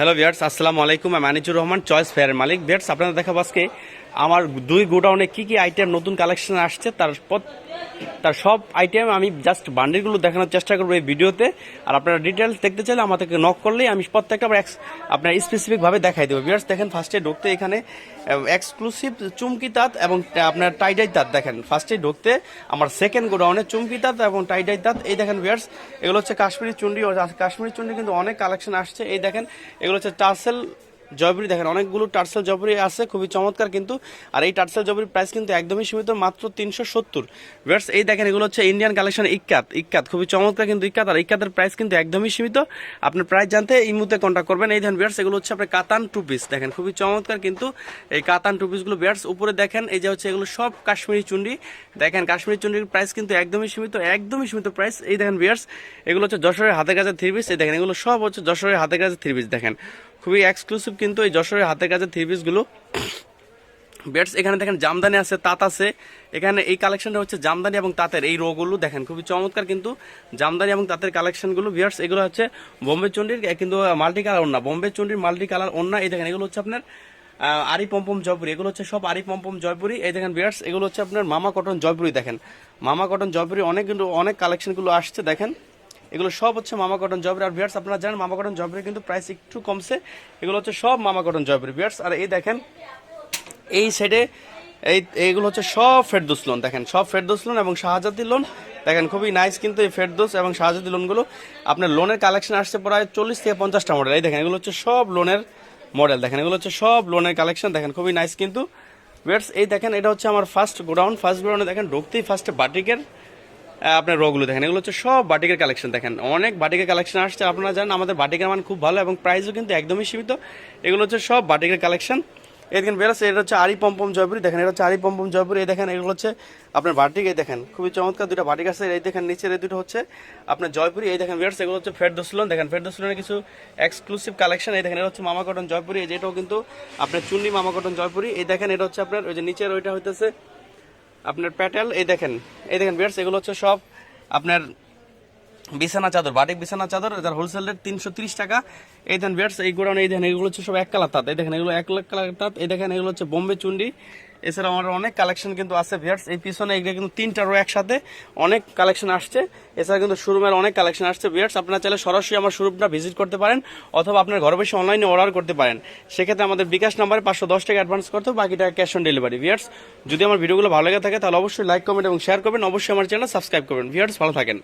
Hello viewers আসসালামু আলাইকুম আমি আনিজুর রহমান চয়েস ফেয়ার মালিক ভিয়ার্স আপনাদের দেখাবো আজকে আমার দুই গোডাউনে কি কি আইটেম নতুন কালেকশন আসছে, তার তার সব আইটেম আমি জাস্ট বান্ডিলগুলো দেখানোর চেষ্টা করব এই ভিডিওতে। আর আপনারা ডিটেলস দেখতে চাইলে আমাদেরকে নক করলেই আমি প্রত্যেকটা আবার আপনার স্পেসিফিকভাবে দেখাই দেবো। ভিয়ার্স দেখেন ফার্স্টে ঢুকতে এখানে এক্সক্লুসিভ চুমকি তাঁত এবং আপনার টাইডাই তাঁত দেখেন। ফার্স্টে ঢুকতে আমার সেকেন্ড গোডাউনে চুমকি তাঁত এবং টাইডাই তাঁত। এই দেখেন ভিয়ার্স এগুলো হচ্ছে কাশ্মীরি চুন্ডি কাশ্মীরি চুন্ডি কিন্তু অনেক কালেকশন আসছে। এই দেখেন, এগুলো হচ্ছে টার্সেল জয়পুরি দেখেন, অনেকগুলো টার্সেল জয়পুরি আছে, খুবই চমৎকার কিন্তু। আর এই টার্সেল জয়পুরির প্রাইস কিন্তু একদমই সীমিত, মাত্র তিনশো সত্তর। ভিয়ার্স এই দেখেন, এগুলো হচ্ছে ইন্ডিয়ান কালেকশন ইক্কাত ইক্কাত খুবই চমৎকার কিন্তু ইক্কাত আর ইক্কাতের প্রাইস কিন্তু একদমই সীমিত। আপনার প্রাইস জানতে এই মুহূর্তে কন্ট্যাক্ট করবেন। এই দেখেন ভিয়ার্স এগুলো হচ্ছে আপনার কাতান টু পিস দেখেন, খুবই চমৎকার কিন্তু এই কাতান টু পিসগুলো ভিয়ার্স উপরে দেখেন, এই যে হচ্ছে এগুলো সব কাশ্মীরি চুন্ডি। দেখেন, কাশ্মীরি চুন্ডির প্রাইস কিন্তু একদমই সীমিত একদমই সীমিত প্রাইস এই দেখেন ভিয়ার্স এগুলো হচ্ছে যশোরের হাতে কাজের থ্রি পিস এই দেখেন, এগুলো সব হচ্ছে যশোরের হাতে কাজের থ্রি পিস দেখেন খুবই এক্সক্লুসিভ কিন্তু এই যশোরের হাতে কাজের থ্রি পিসগুলো বেডস এখানে দেখেন জামদানি আছে, তাঁত আছে। এখানে এই কালেকশনটা হচ্ছে জামদানি এবং তাঁতের। এই রোগুলো দেখেন, খুবই চমৎকার কিন্তু জামদানি এবং তাঁতের কালেকশনগুলো বিয়ার্স এগুলো হচ্ছে বোম্বে চন্ডির কিন্তু মাল্টি কালার ওন্না বোম্বে চন্ডির মাল্টি কালার ওন্না এই দেখেন, এগুলো হচ্ছে আপনার আরি পম্পম জয়পুরি। এগুলো হচ্ছে সব আরি পম্পম জয়পুরি। এই দেখেন বিয়ার্স এগুলো হচ্ছে আপনার মামা কটন জয়পুরি দেখেন। মামা কটন জয়পুরি, অনেক কিন্তু অনেক কালেকশনগুলো আসছে, দেখেন। এগুলো সব হচ্ছে মামা কটন জবের। আর বিয়ার্স আপনারা জানেন মামা কটন জবের কিন্তু প্রাইস একটু কমছে। এগুলো হচ্ছে সব মামা কটন জবের বিয়ার্স আর এই দেখেন, এই সাইডে এই, এইগুলো হচ্ছে সব ফেরদোস লোন দেখেন, সব ফেরদোস লোন এবং শাহজাদি লোন দেখেন, খুবই নাইস কিন্তু এই ফেরদোস এবং শাহজাদি লোনগুলো আপনার লোনের কালেকশন আসছে প্রায় চল্লিশ থেকে পঞ্চাশটা মডেল এই দেখেন, এগুলো হচ্ছে সব লোনের মডেল দেখেন, এগুলো হচ্ছে সব লোনের কালেকশন দেখেন, খুবই নাইস কিন্তু। ওয়েটস এই দেখেন, এটা হচ্ছে আমার ফার্স্ট গোডাউন ফার্স্ট গোডাউনে দেখেন, ঢুকতেই ফার্স্টে বাটিকের আপনার রোগুলো দেখেন। এগুলো হচ্ছে সব বাটিকের কালেকশন দেখেন। অনেক বাটিকের কালেকশন আসছে, আপনারা জানেন, আমাদের বাটিকের মান খুব ভালো এবং প্রাইসও কিন্তু একদমই সীমিত। এগুলো হচ্ছে সব বাটিকের কালেকশন দেখেন বেরোচ্ছে, এটা হচ্ছে আরি পম্পম জয়পুরি, দেখেন, এটা হচ্ছে আরি পম্পম জয়পুরি, এই দেখেন, এগুলো হচ্ছে আপনার বাটিক, এই দেখেন, খুবই চমৎকার দুটো বাটিক আছে। এই দেখেন, নিচের এই দুটো হচ্ছে আপনার জয়পুরি, এই দেখেন বেরোচ্ছে, এগুলো হচ্ছে ফেরদোসলন, দেখেন, ফেরদোসলনের কিছু এক্সক্লুসিভ কালেকশন এই দেখেন, এটা হচ্ছে মামা কটন জয়পুরি, এই যেটাও কিন্তু আপনার চুন্নি মামা কটন জয়পুরি, এই দেখেন, এটা হচ্ছে আপনার ওই যে নিচের ওইটা হইতেছে আপনার প্যাটেল এই দেখেন এই দেখেন বিয়ার্স এগুলো হচ্ছে সব আপনার বিছানা চাদর, বাটিক বিছানা চাদর, যার হোলসেল রেট তিনশো তিরিশ টাকা। এই দেন বিয়ার্স এই গোড়ান এই দেখেন, এগুলো হচ্ছে সব এক কালার তাঁত। এই দেখেন, এগুলো এক লাখ কালার তাঁত। এই দেখেন, এগুলো হচ্ছে বোম্বে চুন্ডি। এছাড়া আমার অনেক কালেকশন কিন্তু আছে ভিয়ার্স এই পিছনে, এগুলো কিন্তু তিনটা রো একসাথে অনেক কালেকশন আসছে। এছাড়া কিন্তু শোরুমের অনেক কালেকশন আসছে। ভিয়ার্স আপনারা চাইলে সরাসরি আমার শোরুমটা ভিজিট করতে পারেন, অথবা আপনার ঘরে বসে অনলাইনে অর্ডার করতে পারেন। সেক্ষেত্রে আমাদের বিকাশ নাম্বারে পাঁচশো দশ টাকা অ্যাডভান্স করতে বাকি টাকা ক্যাশ অন ডেলিভারি ভিয়ার্স যদি আমার ভিডিওগুলো ভালো লেগে থাকে, তাহলে অবশ্যই লাইক কমেন্ট এবং শেয়ার করবেন। অবশ্যই আমার চ্যানেল সাবস্ক্রাইব করবেন। ভিয়ার্স ভালো থাকেন।